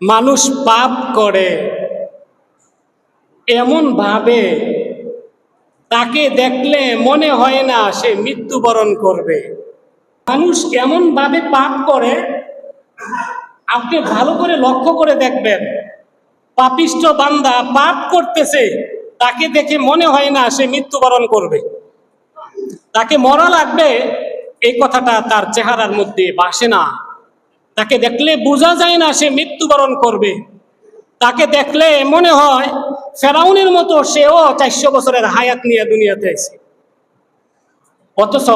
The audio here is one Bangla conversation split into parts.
মানুষ পাপ করে এমন ভাবে তাকে দেখলে মনে হয় না সে মৃত্যুবরণ করবে। মানুষ এমন ভাবে পাপ করে, আপনি ভালো করে লক্ষ্য করে দেখবেন পাপিষ্ট বান্দা পাপ করতেছে, তাকে দেখে মনে হয় না সে মৃত্যুবরণ করবে। তাকে মরা লাগবে, এই কথাটা তার চেহারার মধ্যে বাসে না। তাকে দেখলে বোঝা যায় না সে মৃত্যুবরণ করবে। তাকে দেখলে মনে হয় ফেরাউনের মতো সেও চারশো বছরের হায়াত নিয়ে দুনিয়াতে এসে অথচ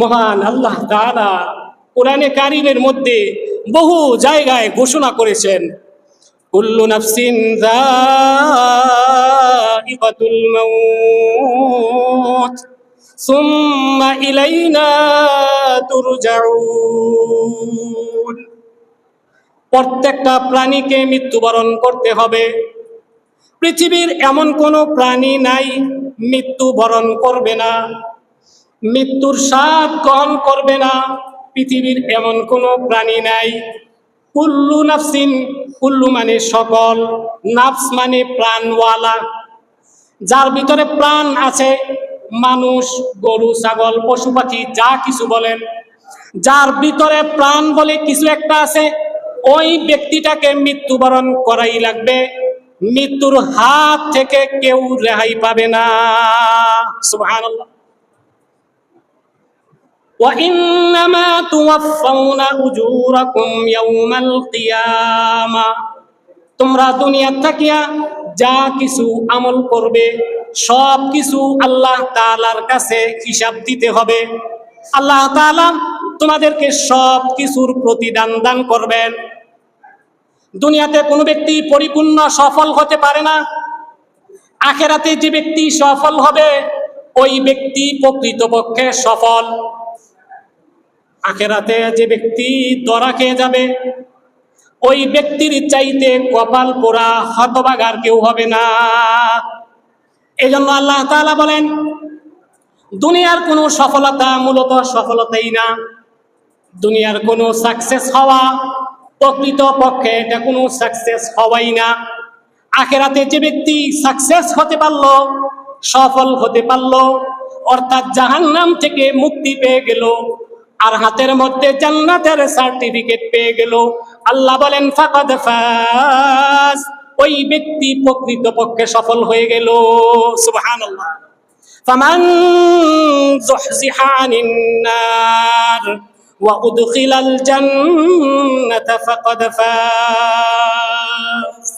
মহান আল্লাহ তাআলা কোরআনে কারিমের মধ্যে বহু জায়গায় ঘোষণা করেছেন, কুল্লু নাফসিন মাউত। প্রত্যেকটা প্রাণীকে মৃত্যুবরণ করতে হবে। পৃথিবীর এমন কোনো প্রাণী নাই, মৃত্যুবরণ করবে না। মৃত্যুর স্বাদ গ্রহণ করবে না। পৃথিবীর এমন কোনো প্রাণী নাই। কুল্লু নাফসিন, কুল্লু মানে সকল, নাফস মানে প্রাণওয়ালা। যার ভিতরে প্রাণ আছে মানুষ গরু ছাগল পশু পাখি যা কিছু বলেন যার ভিতরে প্রাণ বলে কিছু একটা আছে ওই ব্যক্তিটাকে মৃত্যুবরণ করাই লাগবে মৃত্যুর হাত থেকে কেউ রেহাই পাবে না সুবহানাল্লাহ وإنما توفون أجوركم يوم القيامة তোমরা দুনিয়া থাকিয়া যা কিছু আমল করবে, সব কিছু আল্লাহ তালার কাছে হিসাব দিতে হবে। আল্লাহ তাআলা তোমাদেরকে সব কিছুর প্রতিদান দান করবেন। দুনিয়াতে কোনো ব্যক্তি পরিপূর্ণ সফল হতে পারে না। আখেরাতে যে ব্যক্তি সফল হবে, ওই ব্যক্তি প্রকৃতপক্ষে সফল। আখেরাতে যে ব্যক্তি দরা খেয়ে যাবে ওই ব্যক্তির চাইতে কপাল পোড়া হতবাগার কেউ হবে না। এই জন্য আল্লাহ তাআলা বলেন, দুনিয়ার কোনো সফলতা মূলত সফলতাই না। দুনিয়ার কোনো সাকসেস হওয়া প্রকৃত পক্ষে এটা কোনো সাকসেস হওয়াই না। আখেরাতে যে ব্যক্তি সাকসেস হতে পারল, সফল হতে পারল, অর্থাৎ জাহান্নাম থেকে মুক্তি পেয়ে গেল আর হাতের মধ্যে জান্নাতের সার্টিফিকেট পেয়ে গেল। আল্লাহ বলেন, ফাকাদ ফাজ। ওই ব্যক্তি প্রকৃত পক্ষে সফল হয়ে গেল। সুবহানাল্লাহ। ফামান আনিন নার ওয়া উদখিলাল জান্নাতা ফাকাদ ফাজ।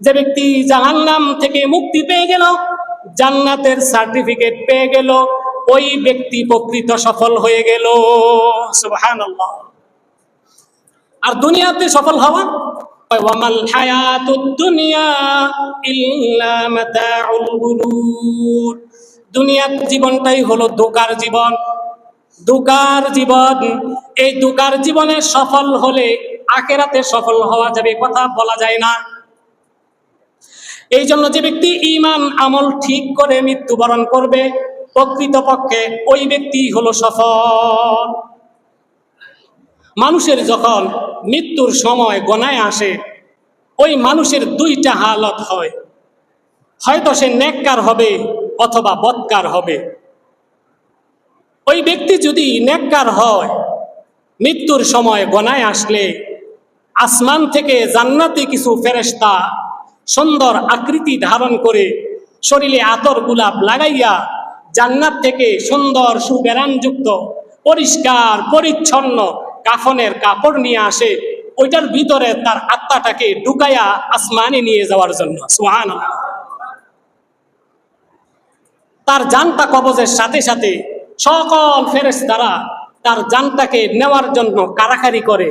যে ব্যক্তি জাহান্নাম থেকে মুক্তি পেয়ে গেল, জান্নাতের সার্টিফিকেট পেয়ে গেল ওই ব্যক্তি প্রকৃত সফল হয়ে গেল। সুবহানাল্লাহ। আর দুনিয়াতে সফল হওয়া? ওয়ামাল দুনিয়া ইল্লা দুনিয়ার জীবনটাই হলো দোকার জীবন। দুকার জীবন। এই দুকার জীবনে সফল হলে আখেরাতে সফল হওয়া যাবে কথা বলা যায় না। এই জন্য যে ব্যক্তি ইমান আমল ঠিক করে মৃত্যুবরণ করবে প্রকৃতপক্ষে ওই ব্যক্তি হলো সফল। মানুষের যখন মৃত্যুর সময় গনায় আসে, ওই মানুষের দুইটা হালত হয়। হয়তো সে নেককার হবে অথবা বৎকার হবে। ওই ব্যক্তি যদি নেককার হয়, মৃত্যুর সময় গনায় আসলে আসমান থেকে জান্নাতে কিছু ফেরেশতা সুন্দর আকৃতি ধারণ করে শরীরে আতর গুলাপ লাগাইয়া জান্নাত থেকে সুন্দর সুবেরানযুক্ত পরিষ্কার, পরিচ্ছন্ন কাফনের কাপড় নিয়ে আসে, ওইটার ভিতরে তার আত্মাটাকে ঢুকাইয়া আসমানে নিয়ে যাওয়ার জন্য। সুহান তার জানটা কবজের সাথে সাথে সকল ফেরেস তারা তার জানটাকে নেওয়ার জন্য কারাকারি করে।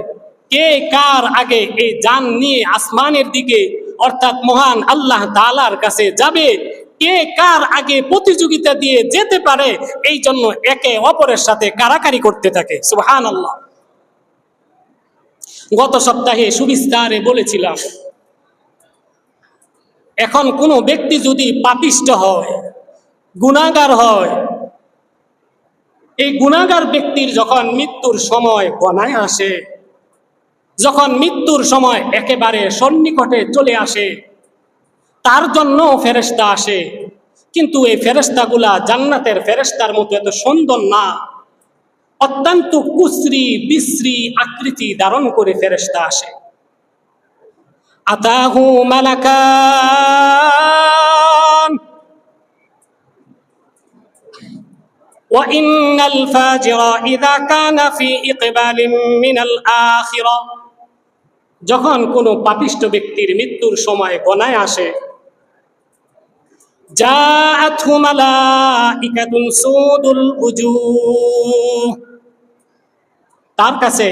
কে কার আগে এই জান নিয়ে আসমানের দিকে অর্থাৎ মহান আল্লাহ তালার কাছে যাবে কে কার আগে প্রতিযোগিতা দিয়ে যেতে পারে, এই জন্য একে অপরের সাথে কারাকারি করতে থাকে। সুহান আল্লাহ গত সপ্তাহে সুবিস্তারে বলেছিলাম, এখন কোনো ব্যক্তি যদি পাপিষ্ট হয় গুণাগার হয়, এই গুণাগার ব্যক্তির যখন মৃত্যুর সময় গনায় আসে, যখন মৃত্যুর সময় একেবারে সন্নিকটে চলে আসে তার জন্য ফেরেস্তা আসে কিন্তু এই ফেরেস্তাগুলা জান্নাতের ফেরেস্তার মতো এত সুন্দর না অত্যন্ত কুশ্রী বিশ্রী আকৃতি ধারণ করে ফেরেস্তা আসে আতাহু মালাকান وإن الفاجر إذا كان في إقبال من الآخرة যখন কোনো পাপিষ্ট ব্যক্তির মৃত্যুর সময় গণায় আসে জাআতহু মালাইকাতুন সুদুল উজুহ তার কাছে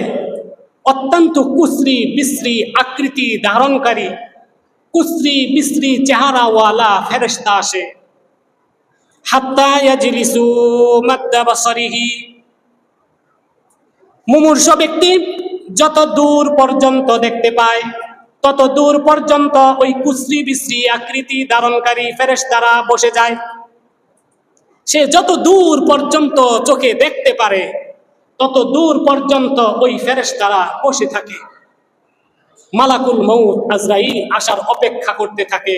অত্যন্ত কুশ্রী বিশ্রী আকৃতি ধারণকারী, কুশ্রী বিশ্রী চেহারাওয়ালা ফেরেশতা আসে। মুমূর্ষ ব্যক্তি যত দূর পর্যন্ত দেখতে পায় তত দূর পর্যন্ত ওই কুশ্রী বিশ্রী আকৃতি ধারণকারী ফেরেশতারা বসে যায়। সে যত দূর পর্যন্ত চোখে দেখতে পারে, তত দূর পর্যন্ত ওই ফেরেশতারা বসে থাকে। মালাকুল মৌত আজরাইল আসার অপেক্ষা করতে থাকে।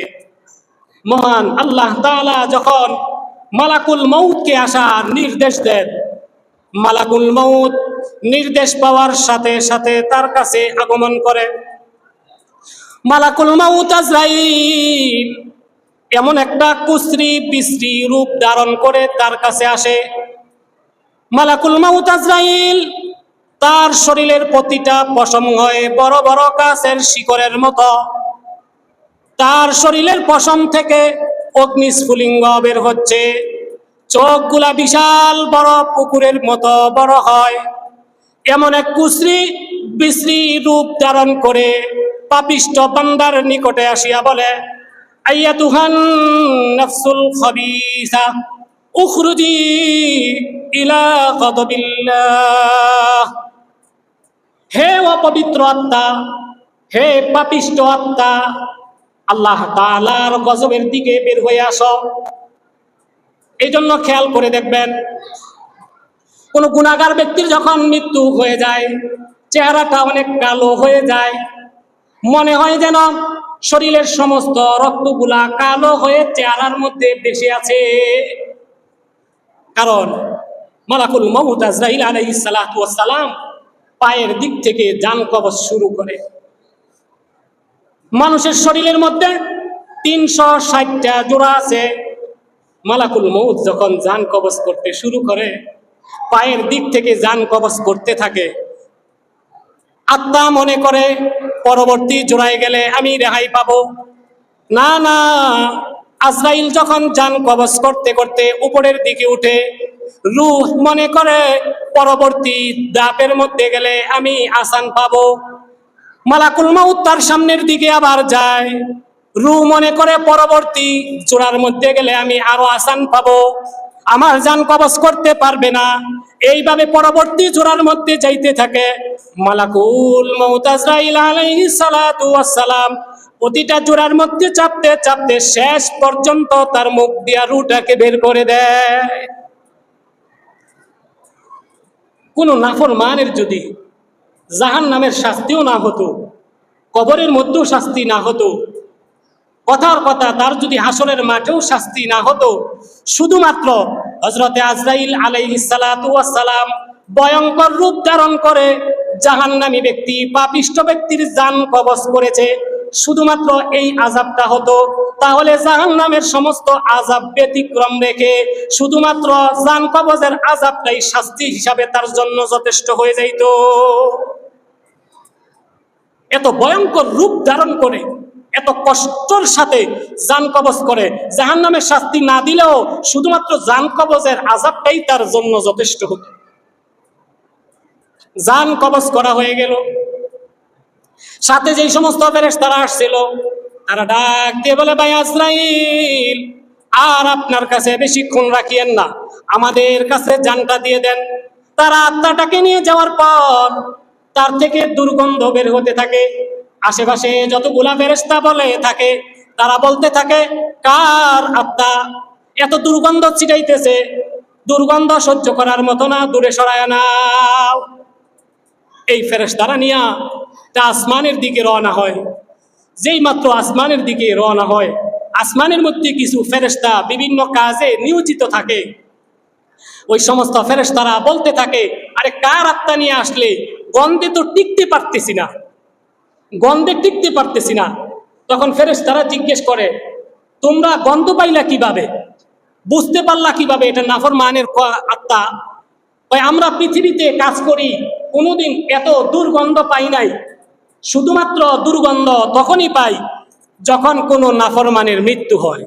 মহান আল্লাহ তাআলা যখন মালাকুল মৌতকে আসার নির্দেশ দেন, মালাকুল মৌত নির্দেশ পাওয়ার সাথে সাথে তার কাছে আগমন করে। মালাকুল আজরাইল। এমন একটা কুশ্রী বিশ্রী রূপ ধারণ করে তার কাছে আসে। মালাকুল মাউত আজরাইল, তার শরীরের প্রতিটা পশম হয়ে বড় বড় কাছের শিকড়ের মতো। তার শরীরের পশম থেকে অগ্নিস্ফুলিঙ্গ বের হচ্ছে। চোখগুলা বিশাল বড় পুকুরের মতো বড় হয়। এমন এক কুশ্রী বিশ্রী রূপ ধারণ করে পাপিষ্ট বান্দার নিকটে আসিয়া বলে আইয়া তুহান নাফসুল খবিসা, উখরুজি ইলা গদবিল্লাহ। হে অপবিত্র আত্মা, হে পাপিষ্ট আত্মা, আল্লাহ তাআলার গজবের দিকে বের হয়ে আসো। এই জন্য খেয়াল করে দেখবেন, কোন গুণাগার ব্যক্তির যখন মৃত্যু হয়ে যায়, চেহারাটা অনেক কালো হয়ে যায় মনে হয় যেন শরীরের সমস্ত রক্তগুলা কালো হয়ে চেহারার মধ্যে বেশি আছে। কারণ মালাকুল মহুদ আজরাইল সালাম পায়ের দিক থেকে যান কবচ শুরু করে। মানুষের শরীরের মধ্যে তিনশো ষাটটা জোড়া আছে। মালাকুল মৌত যখন যান কবচ করতে শুরু করে, পায়ের দিক থেকে যান কবচ করতে থাকে, আত্মা মনে করে পরবর্তী জোড়ায় গেলে আমি রেহাই পাবো। না না, আজরাইল যখন যান কবচ করতে করতে উপরের দিকে উঠে, রুহ মনে করে পরবর্তী দাপের মধ্যে গেলে আমি আসান পাব। মালাকুল মাউত তার সামনের দিকে আবার যায়। রু মনে করে পরবর্তী চূড়ার মধ্যে গেলে আমি আরও আসান পাবো। আমার যান কবচ করতে পারবে না। এইভাবে পরবর্তী চূড়ার মধ্যে যাইতে থাকে। মালাকুল মৌত আজরাইল আলাইহিস সালাতু ওয়াস সালাম প্রতিটা জোড়ার মধ্যে চাপতে চাপতে শেষ পর্যন্ত তার মুখ দিয়া রুটাকে বের করে দেয়। কোন নাফর মানের যদি জাহান নামের শাস্তিও না হতো, কবরের মধ্যেও শাস্তি না হতো, কথার কথা তার যদি হাসরের মাঠেও শাস্তি না হতো, শুধুমাত্র হজরতে আজরাইল আলাইসালাম ভয়ঙ্কর রূপ ধারণ করে জাহান্নামী ব্যক্তি, পাপিষ্ট ব্যক্তির জান কবচ করেছে। শুধুমাত্র এই আজাবটা হতো, তাহলে জাহান্নামের সমস্ত আজাব ব্যতিক্রম রেখে শুধুমাত্র জান কবজের আজাবটাই শাস্তি হিসাবে তার জন্য যথেষ্ট হয়ে যাইত। এত ভয়ঙ্কর রূপ ধারণ করে এত কষ্টর সাথে জান কবজ করে। জাহান নামের শাস্তি না দিলেও শুধুমাত্র জান কবজের আজাবটাই তার জন্য যথেষ্ট হতো। জান কবজ করা হয়ে গেল। সাথে যেই সমস্ত ফেরেস তারা আসছিল, তারা ডাক দিয়ে বলে, ভাই আজরাইল, আর আপনার কাছে বেশিক্ষণ রাখিয়েন না। আমাদের কাছে জানটা দিয়ে দেন। তারা আত্মাটাকে নিয়ে যাওয়ার পর তার থেকে দুর্গন্ধ বের হতে থাকে। আশেপাশে যত যতগুলা ফেরেস্তা বলে থাকে, তারা বলতে থাকে, কার আত্মা এত দুর্গন্ধ ছিটাইতেছে? দুর্গন্ধ সহ্য করার মতো না, দূরে সরায় নাও। এই ফেরেস্তারা নিয়া তা আসমানের দিকে রওনা হয়। যেই মাত্র আসমানের দিকে রওনা হয়, আসমানের মধ্যে কিছু ফেরেশতা বিভিন্ন কাজে নিয়োজিত থাকে। ওই সমস্ত ফেরেশতারা বলতে থাকে, আরে কার আত্মা নিয়ে আসলে গন্ধে তো টিকতে পারতেছি না। গন্ধে টিকতে পারতেছি না। তখন ফেরেস তারা জিজ্ঞেস করে, তোমরা গন্ধ পাইলা কীভাবে? বুঝতে পারলা কীভাবে এটা নাফর মানের আত্মা? ওই আমরা পৃথিবীতে কাজ করি, কোনোদিন এত দুর্গন্ধ পাই নাই। শুধুমাত্র দুর্গন্ধ তখনই পাই যখন কোনো নাফরমানের মৃত্যু হয়।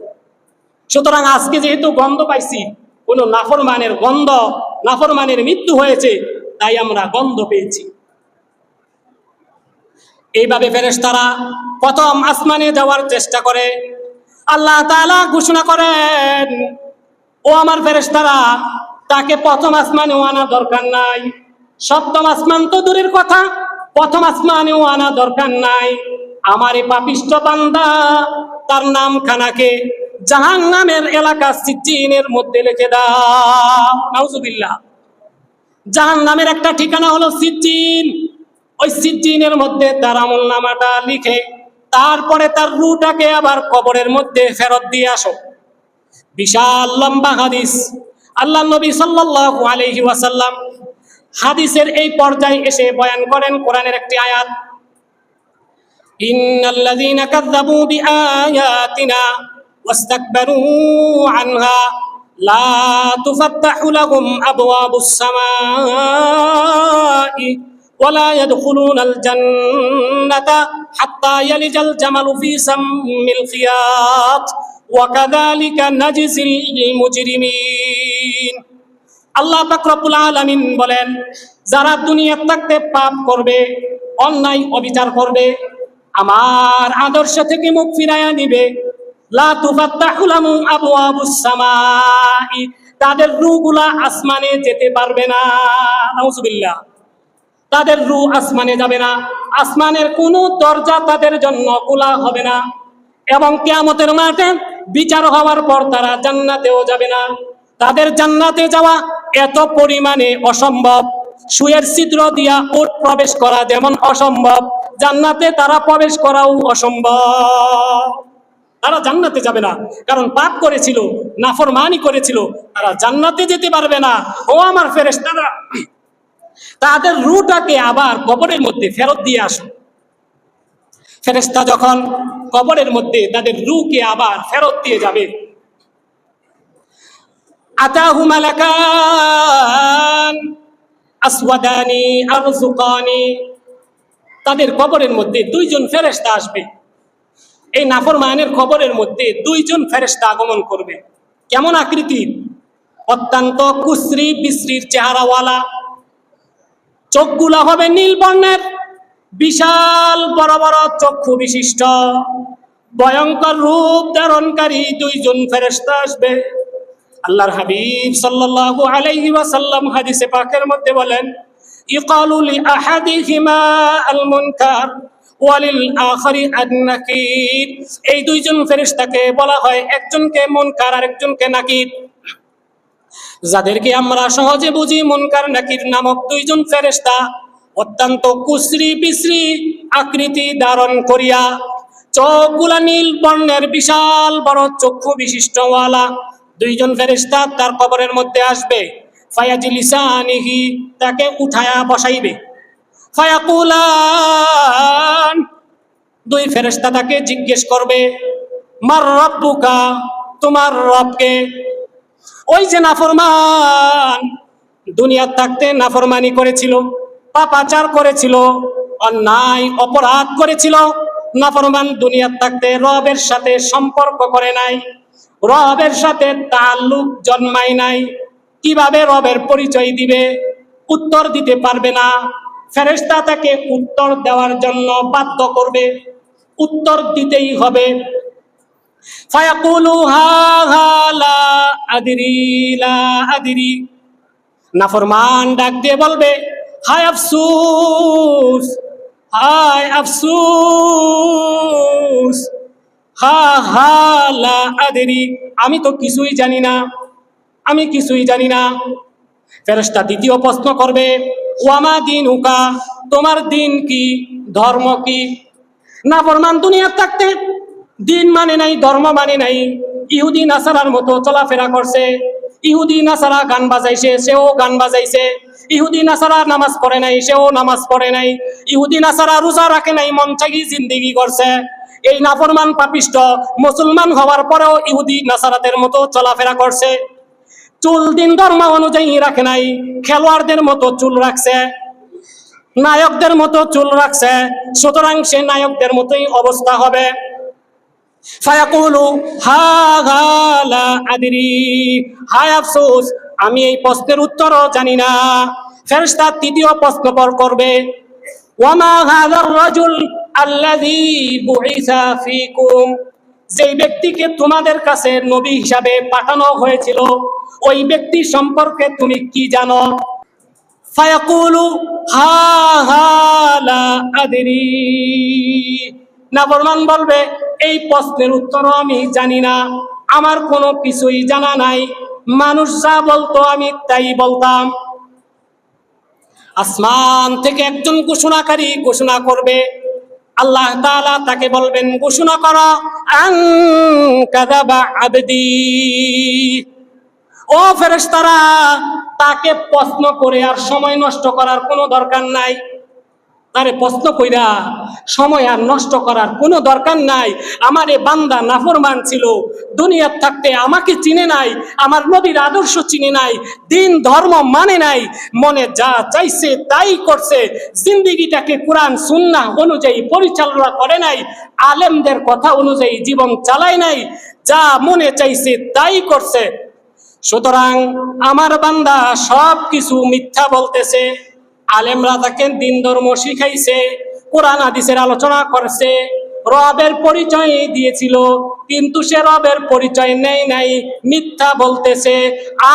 সুতরাং আজকে যেহেতু গন্ধ পাইছি, কোনো নাফরমানের গন্ধ, নাফরমানের মৃত্যু হয়েছে, তাই আমরা গন্ধ পেয়েছি। এইভাবে ফেরেশতারা প্রথম আসমানে যাওয়ার চেষ্টা করে। আল্লাহ তাআলা ঘোষণা করেন, ও আমার ফেরেশতারা, তাকে প্রথম আসমানেও আনা দরকার নাই। সপ্তম আসমান তো দূরের কথা, প্রথম আসমানেও আনা দরকার নাই। আমার এই পাপিষ্ট বান্দা, তার নাম খানাকে জাহান নামের এলাকা সিজ্জিনের মধ্যে লিখে দাও। নাউজুবিল্লাহ। জাহান নামের একটা ঠিকানা হলো সিজ্জিন। ওই সিজ্জিনের মধ্যে তার আমল নামাটা লিখে, তারপরে তার রুটাকে আবার কবরের মধ্যে ফেরত দিয়ে আসো। বিশাল লম্বা হাদিস। আল্লাহ নবী সাল্লাল্লাহু আলাইহি ওয়াসাল্লাম হাদিসের এই পর্যায়ে এসে বয়ান করেন কোরআনের একটি আয়াত। ইন্নাল্লাযীনা কাযযাবু বিআয়াতিনা ওয়াস্তাকবারু আনহা, লা সামাই। ولا يدخلون الجنة حتى يلج الجمل في سم الخياط وكذلك نجزي المجرمين আল্লাহ তাকরবুল আলামিন বলেন যারা দুনিয়া থাকতে পাপ করবে অন্যায় অবিচার করবে আমার আদর্শ থেকে মুখ ফিরাইয়া নিবে লা তুফাত্তাহু লাহুম আবওয়াবুস সামাই তাদের রূহগুলা আসমানে যেতে পারবে না নাউজুবিল্লাহ তাদের রু আসমানে যাবে না। আসমানের কোনো দরজা তাদের জন্য খোলা হবে না। এবং কেয়ামতের মাঠে বিচার হওয়ার পর তারা জান্নাতেও যাবে না। তাদের জান্নাতে যাওয়া এত পরিমাণে অসম্ভব। সুয়ের ছিদ্র দিয়া ওট প্রবেশ করা যেমন অসম্ভব। জান্নাতে তারা প্রবেশ করাও অসম্ভব। তারা জান্নাতে যাবে না। কারণ পাপ করেছিল, নাফরমানি করেছিল। তারা জান্নাতে যেতে পারবে না। ও আমার ফেরেশতারা। তাদের রুটাকে আবার কবরের মধ্যে ফেরত দিয়ে আসো। ফেরেস্তা যখন কবরের মধ্যে তাদের রুকে আবার ফেরত দিয়ে যাবে। তাদের কবরের মধ্যে দুইজন ফেরেস্তা আসবে। এই নাফরমানের কবরের মধ্যে দুইজন ফেরেস্তা আগমন করবে। কেমন আকৃতির? অত্যন্ত কুশ্রী, বিশ্রীর চেহারাওয়ালা চোখগুলা হবে নীল বর্ণের। বিশাল বড় বড় চক্ষু বিশিষ্ট। ভয়ঙ্কর রূপ ধারণকারী দুইজন ফেরেশতা আসবে। আল্লাহর হাবিব সাল্লাল্লাহু আলাইহি ওয়াসাল্লাম হাদিসে পাকের মধ্যে বলেন, ইকালু লি আহাদিহিমা আল মুনকার, ওয়ালিল আখারি এই দুইজন ফেরেশতাকে বলা হয় একজনকে মুনকার আর একজনকে নাকির। যাদেরকে আমরা সহজে বুঝি, মুনকার নাকির নামক দুইজন ফেরেস্তা অত্যন্ত কুশ্রী বিশ্রী আকৃতি ধারণ করিয়া চোখগুলা নীল বর্ণের বিশাল বড় চক্ষু বিশিষ্টওয়ালা দুইজন ফেরেস্তা তার কবরের মধ্যে আসবে। ফায়াজিলিসানিহি তাকে উঠায়া বসাইবে। ফায়াকুলান, দুই ফেরেস্তা তাকে জিজ্ঞেস করবে, মার রব্বুকা, তোমার রবকে ওই যে নাফরমান, দুনিয়ার থাকতে নাফরমানি করেছিল, পাপাচার করেছিল, অন্যায়, অপরাধ করেছিল। নাফরমান দুনিয়ার থাকতে রবের সাথে সম্পর্ক করে নাই, রবের সাথে তাল্লুক জন্মায় নাই। কীভাবে রবের পরিচয় দিবে, উত্তর দিতে পারবে না। ফেরেশতা তাকে উত্তর দেওয়ার জন্য বাধ্য করবে, উত্তর দিতেই হবে। ফায়াকুলু হা হা লা আদরি লা আদরি। নাফরমান ডাক দিয়ে বলবে, হায় আফসুস হায় আফসুস হা হা লা আদরি। আমি তো কিছুই জানি না, আমি কিছুই জানি না। ফেরেশতা দ্বিতীয় প্রশ্ন করবে, ওয়ামা দিন উকা তোমার দিন কি, ধর্ম কি? না ফরমান দুনিয়ার থাকতে দিন মানে নাই, ধর্ম মানে নাই। ইহুদি নাসারার মতো চলাফেরা করছে। ইহুদি নাসারা গান বাজাইছে, সেও গান বাজাইছে। ইহুদি নাসারা নামাজ পড়ে নাই, সেও নামাজ পড়ে নাই। ইহুদি নাসারা রোজা রাখে নাই, মন চাগি জিন্দিগি করছে। এই নাফরমান পাপিষ্ট মুসলমান হওয়ার পরেও ইহুদি নাসারাদের মতো চলাফেরা করছে। চুল দিন ধর্ম অনুযায়ী রাখে নাই, খেলোয়াড়দের মতো চুল রাখছে। নায়কদের মতো চুল রাখছে, সুতরাং সে নায়কদের মতোই অবস্থা হবে। ফায়াকুলু, হা হা লা আদরি। হায় আফসোস, আমি এই প্রশ্নের উত্তরও জানি না। ফেরেশতা তৃতীয় প্রশ্ন পর করবে, ওয়ামা রাজুল আল্লাযী বুইসা যেই ব্যক্তিকে তোমাদের কাছে নবী হিসাবে পাঠানো হয়েছিল, ওই ব্যক্তি সম্পর্কে তুমি কি জানো? ফায়াকুলু, হা হা লা আদরি। বলবে এই প্রশ্নের উত্তর আমি জানি না। আমার কোনো কিছুই জানা নাই। মানুষ যা বলতো আমি তাই বলতাম। আসমান থেকে একজন ঘোষণাকারী ঘোষণা করবে। আল্লাহ তাআলা তাকে বলবেন, ঘোষণা করো আবদি। ও ফেরেশতারা, তাকে প্রশ্ন করে আর সময় নষ্ট করার কোনো দরকার নাই। তারে প্রশ্ন কইরা সময় আর নষ্ট করার কোনো দরকার নাই। আমার এ বান্দা নাফরমান ছিল। দুনিয়ার থাকতে আমাকে চিনে নাই। আমার নবীর আদর্শ চিনে নাই। দিন ধর্ম মানে নাই। মনে যা চাইছে তাই করছে। জিন্দিগিটাকে কোরআন সুন্না অনুযায়ী পরিচালনা করে নাই। আলেমদের কথা অনুযায়ী জীবন চালায় নাই। যা মনে চাইছে তাই করছে। সুতরাং আমার বান্দা সব কিছু মিথ্যা বলতেছে। আলেমরা তাকে দিন ধর্ম শিখাইছে, কোরআন, হাদিসের আলোচনা করছে, রবের পরিচয় দিয়েছিল, কিন্তু সে রবের পরিচয় নেই নাই, মিথ্যা বলতেছে,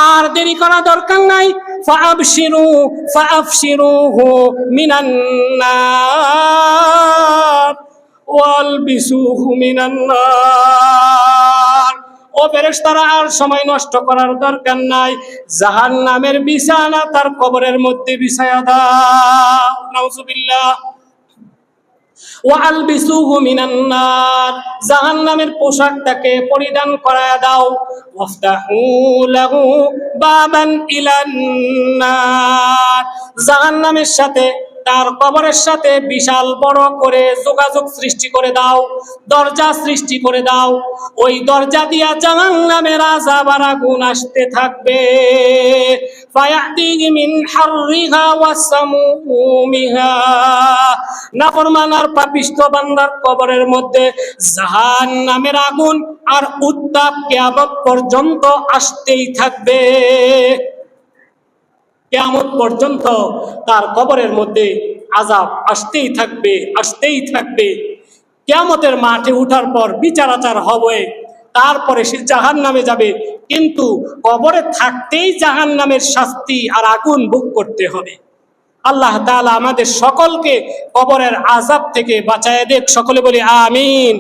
আর দেরি করা দরকার নাই ফাবশিরু ফাবশিরুহু মিনান নার, ওয়ালবিসুহু মিনান নার। ও আর সময় নষ্ট করার দরকার নাই। জাহান নামের বিছানা তার কবরের মধ্যে বিছায়া জাহান্নামের পোশাক তাকে পরিধান করায়া দাও। ওয়াফতাহু লাহু জাহান্নামের সাথে তার কবরের সাথে বিশাল বড় করে যোগাযোগ সৃষ্টি করে দাও, দরজা সৃষ্টি করে দাও। ওই দরজা দিয়া জাহান্নামের আযাব আর আগুন আসতে থাকবে। ফায়াতিহি মিন হাররিহা ওয়াসামুমিহা নাফরমান আর পাপিষ্ট বান্দার কবরের মধ্যে জাহান নামের আগুন আর উত্তাপ কিয়ামত পর্যন্ত আসতেই থাকবে। কিয়ামত পর্যন্ত তার কবরের মধ্যে আজাব আসতেই থাকবে আসতেই থাকবে। কিয়ামতের মাঠে উঠার পর বিচার আচার হবে, তারপরে সে জাহান নামে যাবে। কিন্তু কবরে থাকতেই জাহান নামের শাস্তি আর আগুন ভোগ করতে হবে। আল্লাহ তাআলা আমাদের সকলকে কবরের আজাব থেকে বাঁচায় দেখ, সকলে বলি আমিন।